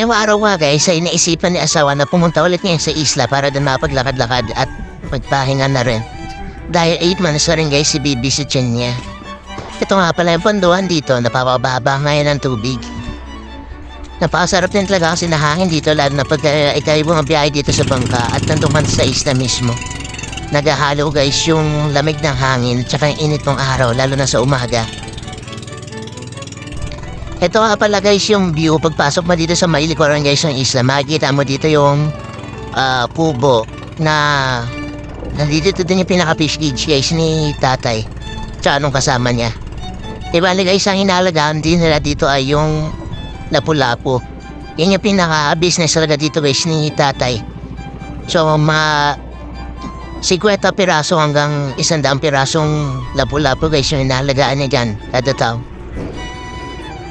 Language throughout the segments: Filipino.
Ngayong araw nga guys, ay naisipan ni asawa na pumunta ulit ngayon sa isla para doon mapaglakad-lakad at magpahinga na rin. Dahil 8 months na rin guys si Bibi sa tiyan niya. Ito nga pala yung panduan dito, napapababa ngayon ng tubig. Napakasarap din talaga kasi nahangin dito lalo na pag uh, ikaw yung biyahe dito sa bangka at nandun sa isla mismo. Nagahalo guys yung lamig ng hangin tsaka yung init ng araw lalo na sa umaga. Ito nga pala guys yung view pagpasok mo dito sa may likuran guys ng isla. Makikita mo dito yung ah, kubo na nandito din yung pinaka-fish cage guys ni tatay. Tsaka nung kasama niya. Diba guys ang inalagaan din nila dito ay yung lapu-lapu. Yan yung pinaka-business talaga dito guys ni tatay. So ma 50 piraso hanggang 100 pirasong lapu-lapu guys yung inalagaan niya dyan kada taon.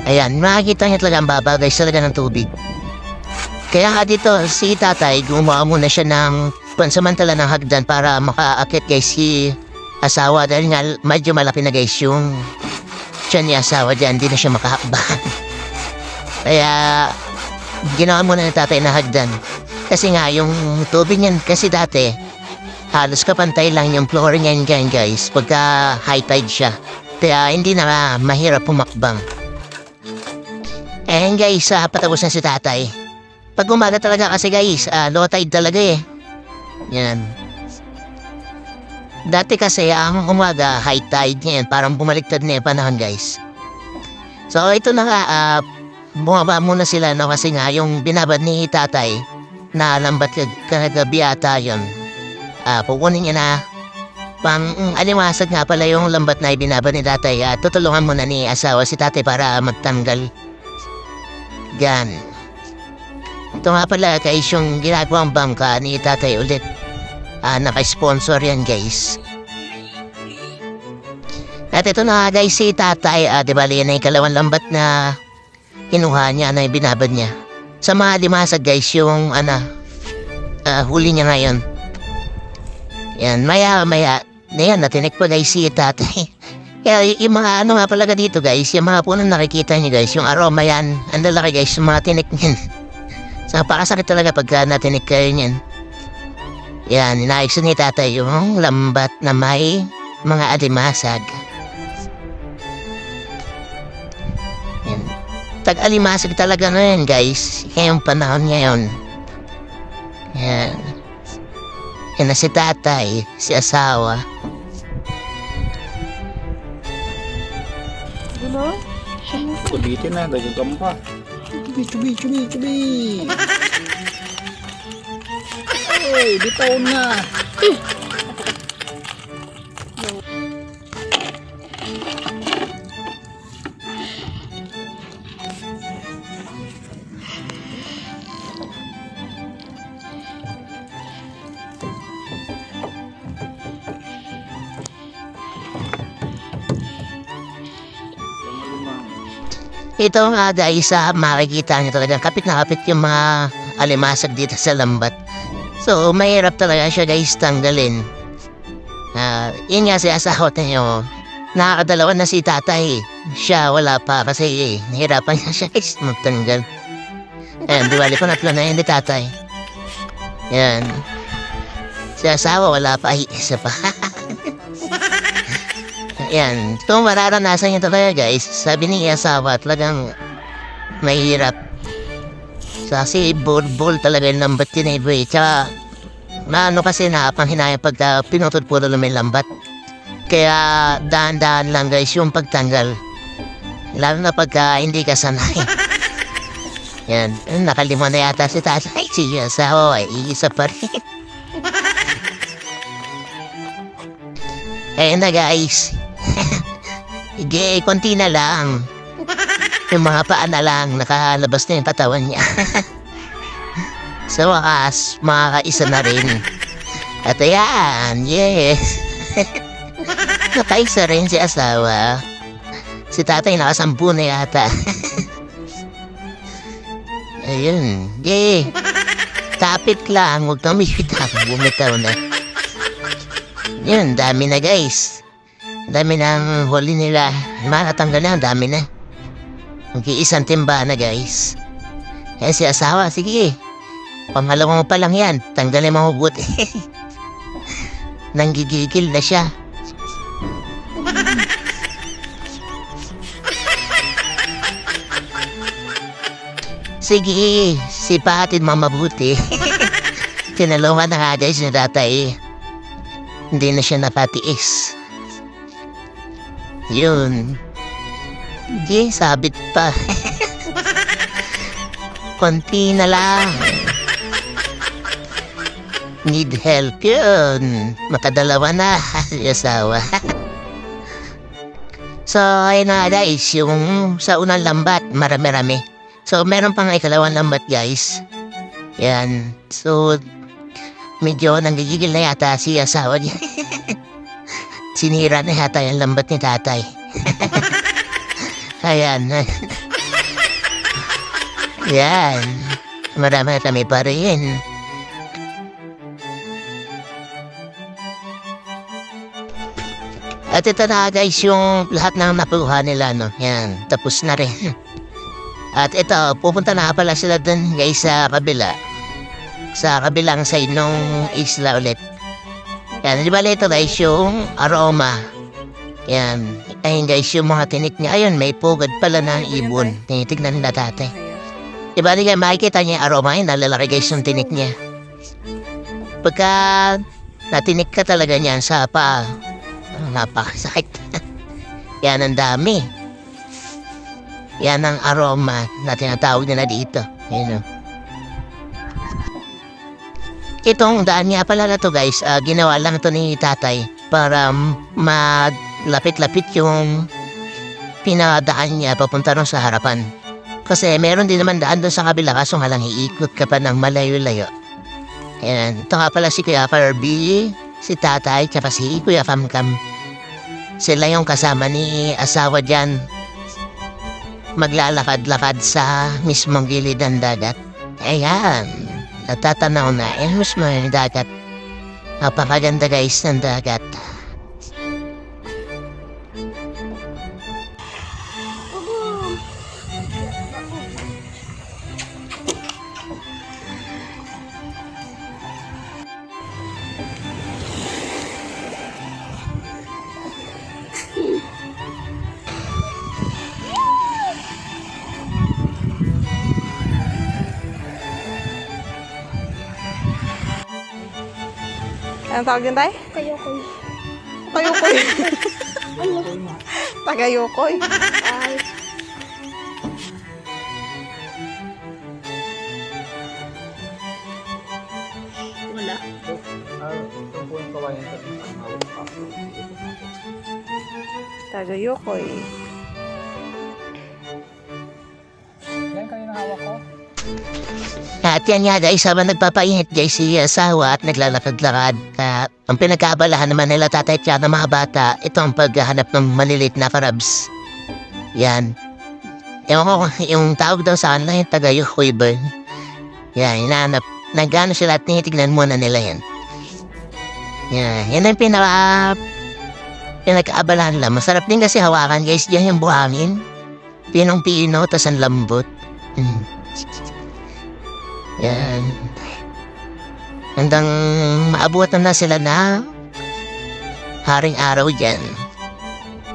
Ayan, makikita niya talaga ang baba guys talaga ng tubig. Kaya nga dito, si tatay, gumawa muna siya ng pansamantala ng hagdan para makaakit guys si asawa dahil nga medyo malaki na guys yung siya ni asawa dyan, hindi na siya makahakban. Kaya ginawa muna ng tatay na hagdan. Kasi nga yung tubig niyan, kasi dati halos kapantay lang yung flooring niyan guys pagka high tide siya. Kaya hindi na mahirap pumakbang. Eh guys, uh, patapos na si tatay. Pag umaga talaga kasi guys, ah, low tide talaga eh. Yan. Dati kasi ang umaga, high tide ngayon, parang bumaliktad na yung panahon guys. So ito na nga, ah, bumaba muna sila no kasi nga yung binabad ni tatay na lambat kagabi ata yun. Ah, pukunin niya na pang mm, alimasag nga pala yung lambat na ibinabad ni tatay. Ah, tutulungan muna ni asawa si tatay para magtanggal yan. Ito nga pala guys yung ginagawang bangka ni tatay ulit. Ah, naka-sponsor yan guys. At ito na guys si tatay, ah, di ba yan yung kalawang lambat na kinuha niya na binabad niya. Sa mga limasag guys yung ano, ah, huli niya ngayon. Yan, maya maya, na yan, natinik pa guys si tatay. Kaya yung mga ano nga pala dito guys, yung mga puno nakikita niyo guys, yung aroma yan, ang lalaki guys, yung mga tinik niyan. so, pakasakit talaga pagka natinik kayo niyan. Yan, inaayos ni tatay yung lambat na may mga alimasag. Yan. Tag-alimasag talaga na yan guys, ngayong panahon ngayon. Yan. Yan na si tatay, si asawa. Ano? Kulitin na, dagang kampa. Chubi, chubi, chubi, chubi. Ay, bitaw na. Ito nga guys, ah, makikita nyo talaga kapit na kapit yung mga alimasag dito sa lambat. So, mahirap talaga siya guys tanggalin. Ah, yun nga si asawa niyo. Nakakadalawa na si tatay. Siya wala pa kasi eh, nahirapan niya siya guys magtanggal. Ayan, diwali pa natlo na yun ni tatay. Yan. Si asawa wala pa, ay isa pa. Yan. Ito mararanasan niyo talaga guys. Sabi ni asawa talagang mahirap. So, kasi bol-bol talaga yung lambat yun eh. boy. Tsaka, maano kasi nakapanghinayang pagka pinutod po na may lambat. Kaya dahan-dahan lang guys yung pagtanggal. Lalo na pagka hindi ka sanay. Yan. Nakalima na yata si tatay. Si asawa ay isa pa rin. Ayun na guys. Sige, konti na lang. Yung mga paa na lang, nakalabas na yung katawan niya. Sa wakas, makakaisa na rin. At ayan, yes. Nakaisa rin si asawa. Si tatay nakasampu na yata. Ayun, yay. Tapit lang, huwag kang bumitaw, bumitaw na. Yun, dami na guys. Dami ng huli nila. Mga natanggal na, ang dami na. Mag-iisang timba na guys. Eh si asawa, sige. Pangalawa mo pa lang yan. Tanggalin mo mabuti. Nanggigigil na siya. Sige, sipatin mo mabuti. Tinalungan na nga guys ni tatay. Hindi na siya napatiis. Yun. Hindi, sabit pa. Konti na lang. Need help yun. Makadalawa na asawa. so, ayun na guys, yung sa unang lambat, marami-rami. So, meron pang ikalawang lambat guys. Yan. So, medyo nanggigigil na yata si asawa niya. Sinira na yata yung lambat ni tatay. Ayan. Yan. Marami kami pa rin. At ito na guys yung lahat ng napuha nila no. Yan. Tapos na rin. At ito, pupunta na pala sila dun guys sa kabila. Sa kabilang side nung isla ulit. Yan, di ba ito guys yung aroma. Yan. Ayun guys, yung mga tinik niya. Ayun, may pugad pala ng ibon. Tinitignan nila dati. Di ba, di kayo makikita niya yung aroma yun, nalalaki guys yung tinik niya. Pagka natinik ka talaga niyan sa pa, napakasakit. Yan ang dami. Yan ang aroma na tinatawag nila dito. Ayun o. Itong daan nga pala na to guys, ah, ginawa lang to ni tatay para malapit-lapit yung pinadaan niya papunta ron sa harapan. Kasi meron din naman daan doon sa kabila kaso nga lang iikot ka pa ng malayo-layo. Ayan, ito nga pala si Kuya Farby, si tatay, tsaka si Kuya Famcam. Sila yung kasama ni asawa dyan. Maglalakad-lakad sa mismong gilid ng dagat. Ayan, natatanaw na. Ayan mismo yung dagat. Napakaganda guys ng dagat. Anong tawag yun, tay? Kayokoy. Tagayukoy. Ano? Tagayukoy. Ay. Wala. Tagayukoy. Yan At yan nga guys, habang nagpapainit guys si asawa at naglalakad-lakad. Uh, ang pinagkaabalahan naman nila tatay at ng mga bata, ito ang paghahanap ng malilit na karabs. Yan. Ewan ko yung tawag daw sa kanila yung tagayukoy ba? Yan, hinahanap. Nagano sila at tinitignan muna nila yan. Yan, yan ang pinaka pinagkaabalahan nila. Masarap din kasi hawakan guys, diyan yung buhangin. Pinong-pino, tas ang lambot. Mm. Yan. Hanggang maabutan na sila na haring araw dyan.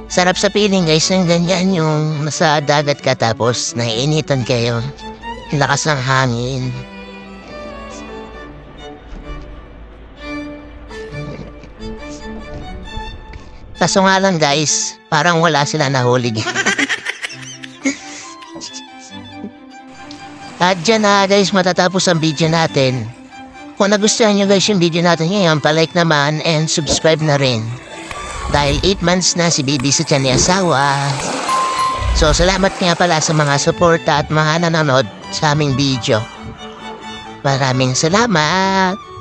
Sarap sa piling guys, yung ganyan yung nasa dagat ka tapos naiinitan kayo. Lakas ng hangin. Kaso nga lang guys, parang wala sila nahuli. At dyan na guys matatapos ang video natin. Kung nagustuhan nyo guys yung video natin ngayon, palike naman and subscribe na rin. Dahil 8 months na si Bibi sa tiyan ni asawa. So salamat nga pala sa mga suporta at mga nanonood sa aming video. Maraming salamat!